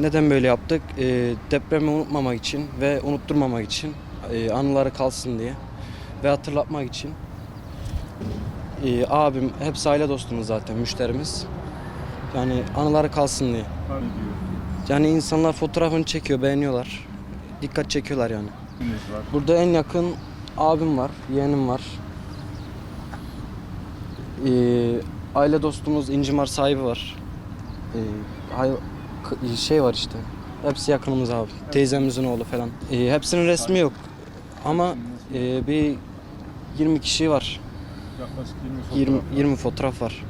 Neden böyle yaptık? Ee, depremi unutmamak için ve unutturmamak için, e, anıları kalsın diye ve hatırlatmak için. Ee, abim, hepsi aile dostumuz zaten, müşterimiz. Yani anıları kalsın diye. Yani insanlar fotoğrafını çekiyor, beğeniyorlar. Dikkat çekiyorlar yani. Burada en yakın abim var, yeğenim var. Ee, aile dostumuz İncimar sahibi var. Ee, hay- şey var işte. Hepsi yakınımız abi. Teyzemizin oğlu falan. Ee, hepsinin resmi yok. Ama e, bir 20 kişi var. Yaklaşık 20 20 fotoğraf. 20 fotoğraf var.